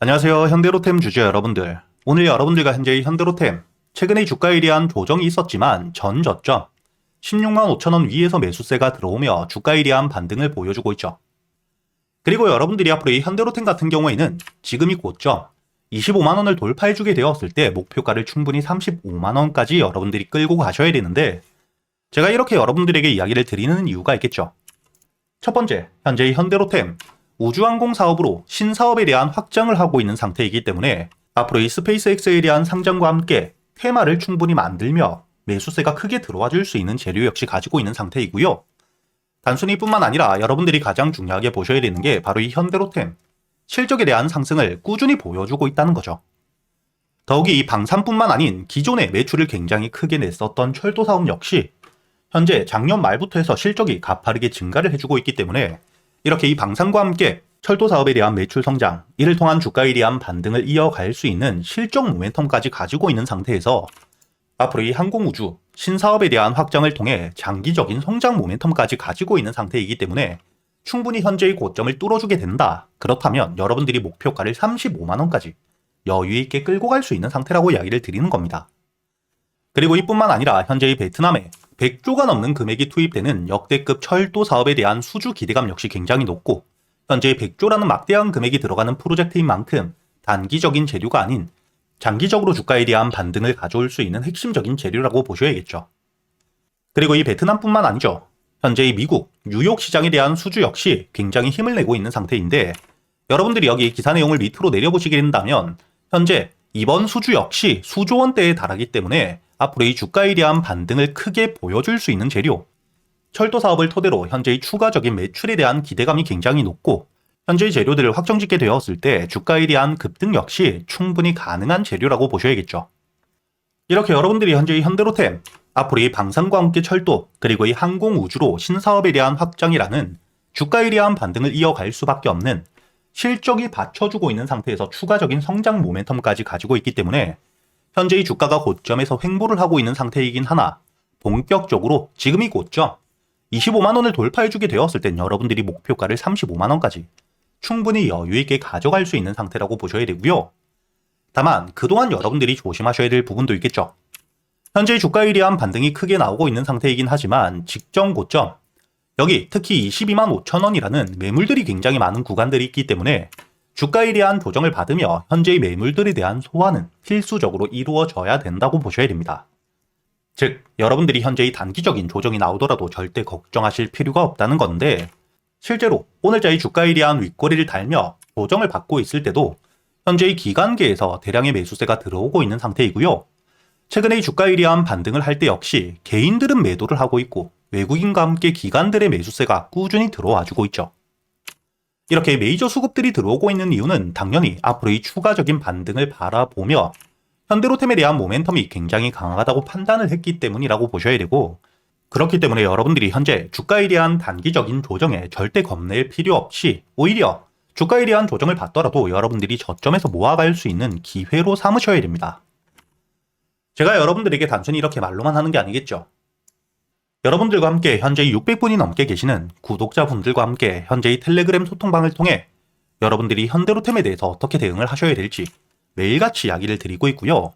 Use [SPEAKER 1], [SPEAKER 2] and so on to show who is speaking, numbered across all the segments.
[SPEAKER 1] 안녕하세요. 현대로템 주주 여러분들. 오늘 여러분들과 현재의 현대로템, 최근에 주가에 대한 조정이 있었지만 전 저점 16만 5천원 위에서 매수세가 들어오며 주가에 대한 반등을 보여주고 있죠. 그리고 여러분들이 앞으로 이 현대로템 같은 경우에는 지금이 고점 25만원을 돌파해주게 되었을 때 목표가를 충분히 35만원까지 여러분들이 끌고 가셔야 되는데 제가 이렇게 여러분들에게 이야기를 드리는 이유가 있겠죠. 첫 번째, 현재의 현대로템 우주항공 사업으로 신사업에 대한 확장을 하고 있는 상태이기 때문에 앞으로 이 스페이스X에 대한 상장과 함께 테마를 충분히 만들며 매수세가 크게 들어와 줄 수 있는 재료 역시 가지고 있는 상태이고요. 단순히 뿐만 아니라 여러분들이 가장 중요하게 보셔야 되는 게 바로 이 현대로템 실적에 대한 상승을 꾸준히 보여주고 있다는 거죠. 더욱이 이 방산뿐만 아닌 기존의 매출을 굉장히 크게 냈었던 철도 사업 역시 현재 작년 말부터 해서 실적이 가파르게 증가를 해주고 있기 때문에 이렇게 이 방산과 함께 철도 사업에 대한 매출 성장, 이를 통한 주가에 대한 반등을 이어갈 수 있는 실적 모멘텀까지 가지고 있는 상태에서 앞으로 이 항공우주 신사업에 대한 확장을 통해 장기적인 성장 모멘텀까지 가지고 있는 상태이기 때문에 충분히 현재의 고점을 뚫어주게 된다. 그렇다면 여러분들이 목표가를 35만원까지 여유 있게 끌고 갈 수 있는 상태라고 이야기를 드리는 겁니다. 그리고 이뿐만 아니라 현재의 베트남에 100조가 넘는 금액이 투입되는 역대급 철도 사업에 대한 수주 기대감 역시 굉장히 높고 현재 100조라는 막대한 금액이 들어가는 프로젝트인 만큼 단기적인 재료가 아닌 장기적으로 주가에 대한 반등을 가져올 수 있는 핵심적인 재료라고 보셔야겠죠. 그리고 이 베트남뿐만 아니죠. 현재 이 미국, 뉴욕 시장에 대한 수주 역시 굉장히 힘을 내고 있는 상태인데 여러분들이 여기 기사 내용을 밑으로 내려보시게 된다면 현재 이번 수주 역시 수조 원대에 달하기 때문에 앞으로 이 주가에 대한 반등을 크게 보여줄 수 있는 재료. 철도 사업을 토대로 현재의 추가적인 매출에 대한 기대감이 굉장히 높고 현재의 재료들을 확정짓게 되었을 때 주가에 대한 급등 역시 충분히 가능한 재료라고 보셔야겠죠. 이렇게 여러분들이 현재의 현대로템, 앞으로 이 방산과 함께 철도, 그리고 이 항공 우주로 신사업에 대한 확장이라는 주가에 대한 반등을 이어갈 수밖에 없는 실적이 받쳐주고 있는 상태에서 추가적인 성장 모멘텀까지 가지고 있기 때문에 현재의 주가가 고점에서 횡보를 하고 있는 상태이긴 하나 본격적으로 지금이 고점 25만 원을 돌파해주게 되었을 땐 여러분들이 목표가를 35만 원까지 충분히 여유있게 가져갈 수 있는 상태라고 보셔야 되고요. 다만 그동안 여러분들이 조심하셔야 될 부분도 있겠죠. 현재 주가에 대한 반등이 크게 나오고 있는 상태이긴 하지만 직전 고점 여기 특히 22만 5천 원이라는 매물들이 굉장히 많은 구간들이 있기 때문에 주가에 대한 조정을 받으며 현재의 매물들에 대한 소화는 필수적으로 이루어져야 된다고 보셔야 됩니다. 즉, 여러분들이 현재의 단기적인 조정이 나오더라도 절대 걱정하실 필요가 없다는 건데, 실제로 오늘자의 주가에 대한 윗꼬리를 달며 조정을 받고 있을 때도 현재의 기간계에서 대량의 매수세가 들어오고 있는 상태이고요. 최근의 주가에 대한 반등을 할 때 역시 개인들은 매도를 하고 있고 외국인과 함께 기관들의 매수세가 꾸준히 들어와주고 있죠. 이렇게 메이저 수급들이 들어오고 있는 이유는 당연히 앞으로의 추가적인 반등을 바라보며 현대로템에 대한 모멘텀이 굉장히 강하다고 판단을 했기 때문이라고 보셔야 되고 그렇기 때문에 여러분들이 현재 주가에 대한 단기적인 조정에 절대 겁낼 필요 없이 오히려 주가에 대한 조정을 받더라도 여러분들이 저점에서 모아갈 수 있는 기회로 삼으셔야 됩니다. 제가 여러분들에게 단순히 이렇게 말로만 하는 게 아니겠죠. 여러분들과 함께 현재 600분이 넘게 계시는 구독자분들과 함께 현재의 텔레그램 소통방을 통해 여러분들이 현대로템에 대해서 어떻게 대응을 하셔야 될지 매일같이 이야기를 드리고 있고요.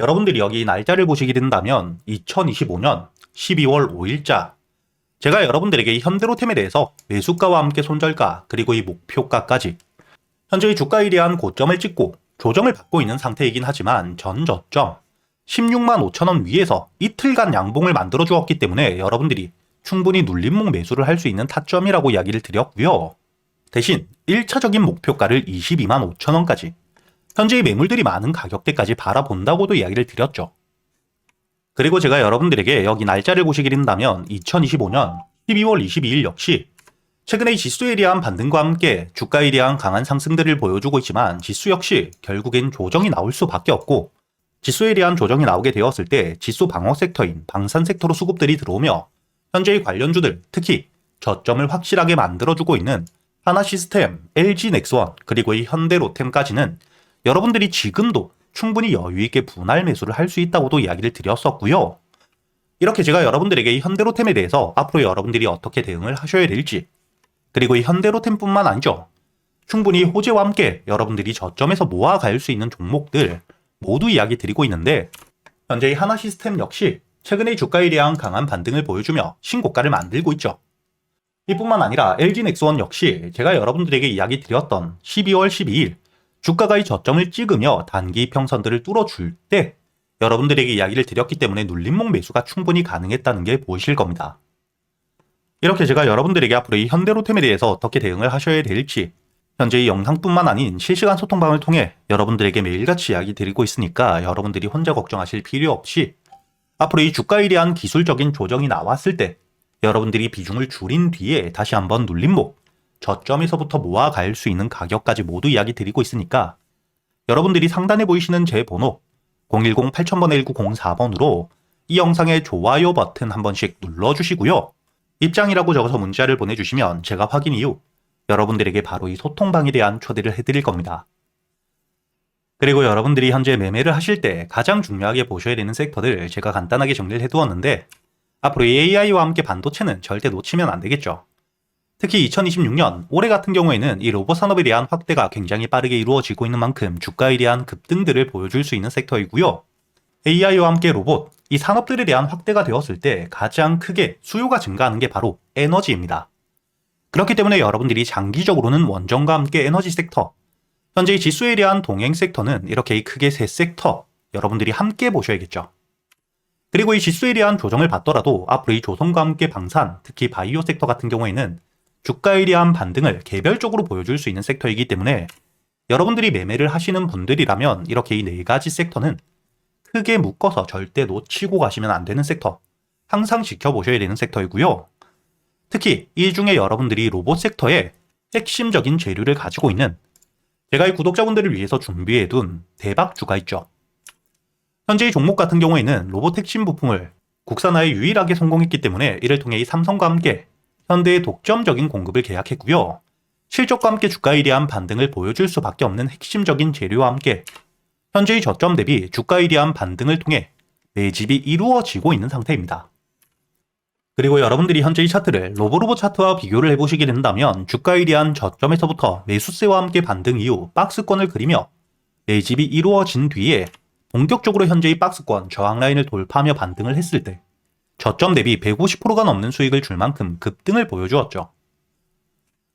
[SPEAKER 1] 여러분들이 여기 날짜를 보시게 된다면 2025년 12월 5일자 제가 여러분들에게 이 현대로템에 대해서 매수가와 함께 손절가 그리고 이 목표가까지 현재의 주가에 대한 고점을 찍고 조정을 받고 있는 상태이긴 하지만 전 저점 16만 5천원 위에서 이틀간 양봉을 만들어 주었기 때문에 여러분들이 충분히 눌림목 매수를 할 수 있는 타점이라고 이야기를 드렸고요. 대신 1차적인 목표가를 22만 5천원까지 현재의 매물들이 많은 가격대까지 바라본다고도 이야기를 드렸죠. 그리고 제가 여러분들에게 여기 날짜를 보시게 된다면 2025년 12월 22일 역시 최근의 지수에 대한 반등과 함께 주가에 대한 강한 상승들을 보여주고 있지만 지수 역시 결국엔 조정이 나올 수밖에 없고 지수에 대한 조정이 나오게 되었을 때 지수 방어 섹터인 방산 섹터로 수급들이 들어오며 현재의 관련주들 특히 저점을 확실하게 만들어주고 있는 하나 시스템, LG 넥스원 그리고 이 현대로템까지는 여러분들이 지금도 충분히 여유있게 분할 매수를 할 수 있다고도 이야기를 드렸었고요. 이렇게 제가 여러분들에게 이 현대로템에 대해서 앞으로 여러분들이 어떻게 대응을 하셔야 될지 그리고 이 현대로템뿐만 아니죠. 충분히 호재와 함께 여러분들이 저점에서 모아갈 수 있는 종목들 모두 이야기 드리고 있는데 현재 이 하나 시스템 역시 최근의 주가에 대한 강한 반등을 보여주며 신고가를 만들고 있죠. 이뿐만 아니라 LG 넥스원 역시 제가 여러분들에게 이야기 드렸던 12월 12일 주가가 이 저점을 찍으며 단기 평선들을 뚫어줄 때 여러분들에게 이야기를 드렸기 때문에 눌림목 매수가 충분히 가능했다는 게 보이실 겁니다. 이렇게 제가 여러분들에게 앞으로 이 현대로템에 대해서 어떻게 대응을 하셔야 될지 현재 이 영상뿐만 아닌 실시간 소통방을 통해 여러분들에게 매일같이 이야기 드리고 있으니까 여러분들이 혼자 걱정하실 필요 없이 앞으로 이 주가에 대한 기술적인 조정이 나왔을 때 여러분들이 비중을 줄인 뒤에 다시 한번 눌림목 저점에서부터 모아갈 수 있는 가격까지 모두 이야기 드리고 있으니까 여러분들이 상단에 보이시는 제 번호 010-8000-1904번으로 이 영상의 좋아요 버튼 한 번씩 눌러주시고요. 입장이라고 적어서 문자를 보내주시면 제가 확인 이후 여러분들에게 바로 이 소통방에 대한 초대를 해드릴 겁니다. 그리고 여러분들이 현재 매매를 하실 때 가장 중요하게 보셔야 되는 섹터들 제가 간단하게 정리를 해두었는데 앞으로 이 AI와 함께 반도체는 절대 놓치면 안 되겠죠. 특히 2026년 올해 같은 경우에는 이 로봇 산업에 대한 확대가 굉장히 빠르게 이루어지고 있는 만큼 주가에 대한 급등들을 보여줄 수 있는 섹터이고요. AI와 함께 로봇, 이 산업들에 대한 확대가 되었을 때 가장 크게 수요가 증가하는 게 바로 에너지입니다. 그렇기 때문에 여러분들이 장기적으로는 원전과 함께 에너지 섹터, 현재 이 지수에 대한 동행 섹터는 이렇게 크게 세 섹터 여러분들이 함께 보셔야겠죠. 그리고 이 지수에 대한 조정을 받더라도 앞으로 이 조선과 함께 방산, 특히 바이오 섹터 같은 경우에는 주가에 대한 반등을 개별적으로 보여줄 수 있는 섹터이기 때문에 여러분들이 매매를 하시는 분들이라면 이렇게 이 네 가지 섹터는 크게 묶어서 절대 놓치고 가시면 안 되는 섹터, 항상 지켜보셔야 되는 섹터이고요. 특히 이 중에 여러분들이 로봇 섹터에 핵심적인 재료를 가지고 있는 제가 이 구독자분들을 위해서 준비해둔 대박주가 있죠. 현재 이 종목 같은 경우에는 로봇 핵심 부품을 국산화에 유일하게 성공했기 때문에 이를 통해 이 삼성과 함께 현대의 독점적인 공급을 계약했고요. 실적과 함께 주가에 대한 반등을 보여줄 수밖에 없는 핵심적인 재료와 함께 현재의 저점 대비 주가에 대한 반등을 통해 매집이 이루어지고 있는 상태입니다. 그리고 여러분들이 현재 이 차트를 로보로보 차트와 비교를 해보시게 된다면 주가에 대한 저점에서부터 매수세와 함께 반등 이후 박스권을 그리며 매집이 이루어진 뒤에 본격적으로 현재의 박스권 저항 라인을 돌파하며 반등을 했을 때 저점 대비 150%가 넘는 수익을 줄 만큼 급등을 보여주었죠.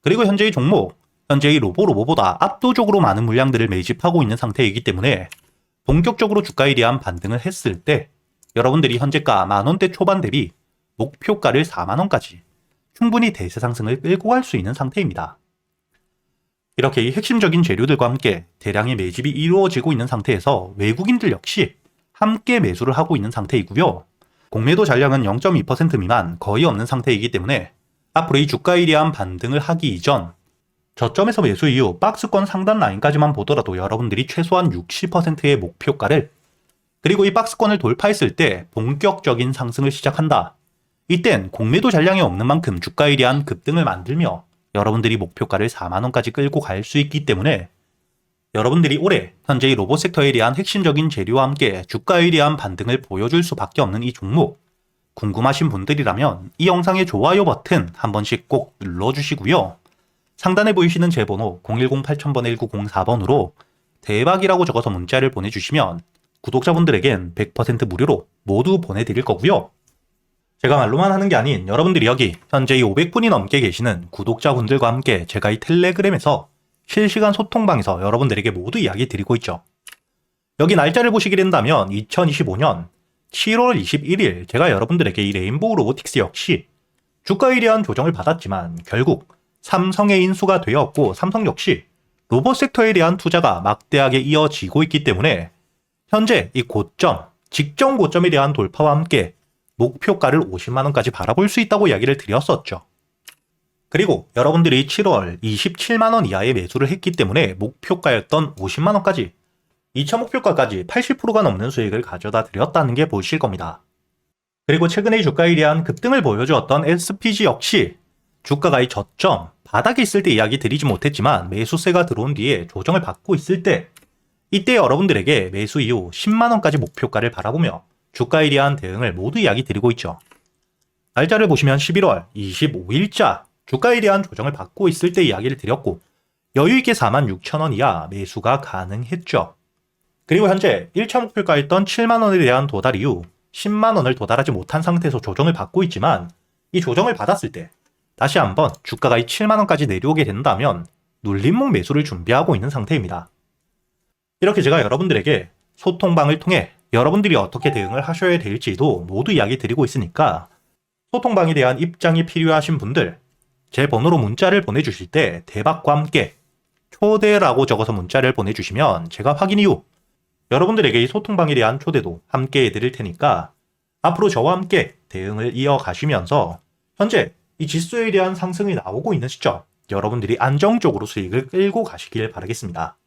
[SPEAKER 1] 그리고 현재의 종목, 현재의 로보로보보다 압도적으로 많은 물량들을 매집하고 있는 상태이기 때문에 본격적으로 주가에 대한 반등을 했을 때 여러분들이 현재가 만원대 초반 대비 목표가를 4만원까지 충분히 대세 상승을 끌고 갈 수 있는 상태입니다. 이렇게 이 핵심적인 재료들과 함께 대량의 매집이 이루어지고 있는 상태에서 외국인들 역시 함께 매수를 하고 있는 상태이고요. 공매도 잔량은 0.2% 미만 거의 없는 상태이기 때문에 앞으로 이 주가에 대한 반등을 하기 이전 저점에서 매수 이후 박스권 상단 라인까지만 보더라도 여러분들이 최소한 60%의 목표가를 그리고 이 박스권을 돌파했을 때 본격적인 상승을 시작한다. 이땐 공매도 잔량이 없는 만큼 주가에 대한 급등을 만들며 여러분들이 목표가를 4만원까지 끌고 갈 수 있기 때문에 여러분들이 올해 현재 이 로봇 섹터에 대한 핵심적인 재료와 함께 주가에 대한 반등을 보여줄 수밖에 없는 이 종목 궁금하신 분들이라면 이 영상의 좋아요 버튼 한 번씩 꼭 눌러주시고요. 상단에 보이시는 제 번호 010-8000번-1904번으로 대박이라고 적어서 문자를 보내주시면 구독자분들에겐 100% 무료로 모두 보내드릴 거고요. 제가 말로만 하는 게 아닌 여러분들이 여기 현재 이 500분이 넘게 계시는 구독자분들과 함께 제가 이 텔레그램에서 실시간 소통방에서 여러분들에게 모두 이야기 드리고 있죠. 여기 날짜를 보시게 된다면 2025년 7월 21일 제가 여러분들에게 이 레인보우 로보틱스 역시 주가에 대한 조정을 받았지만 결국 삼성의 인수가 되었고 삼성 역시 로봇 섹터에 대한 투자가 막대하게 이어지고 있기 때문에 현재 이 고점, 직전 고점에 대한 돌파와 함께 목표가를 50만 원까지 바라볼 수 있다고 이야기를 드렸었죠. 그리고 여러분들이 7월 27만 원 이하의 매수를 했기 때문에 목표가였던 50만 원까지 2차 목표가까지 80%가 넘는 수익을 가져다 드렸다는 게 보이실 겁니다. 그리고 최근의 주가에 대한 급등을 보여주었던 SPG 역시 주가가 이 저점, 바닥에 있을 때 이야기 드리지 못했지만 매수세가 들어온 뒤에 조정을 받고 있을 때 이때 여러분들에게 매수 이후 10만원까지 목표가를 바라보며 주가에 대한 대응을 모두 이야기 드리고 있죠. 날짜를 보시면 11월 25일자 주가에 대한 조정을 받고 있을 때 이야기를 드렸고 여유있게 46,000원 이하 매수가 가능했죠. 그리고 현재 1차 목표가였던 7만원에 대한 도달 이후 10만원을 도달하지 못한 상태에서 조정을 받고 있지만 이 조정을 받았을 때 다시 한번 주가가 이 7만원까지 내려오게 된다면 눌림목 매수를 준비하고 있는 상태입니다. 이렇게 제가 여러분들에게 소통방을 통해 여러분들이 어떻게 대응을 하셔야 될지도 모두 이야기 드리고 있으니까 소통방에 대한 입장이 필요하신 분들 제 번호로 문자를 보내주실 때 대박과 함께 초대라고 적어서 문자를 보내주시면 제가 확인 이후 여러분들에게 이 소통방에 대한 초대도 함께 해드릴 테니까 앞으로 저와 함께 대응을 이어가시면서 현재 이 지수에 대한 상승이 나오고 있는 시점 여러분들이 안정적으로 수익을 끌고 가시길 바라겠습니다.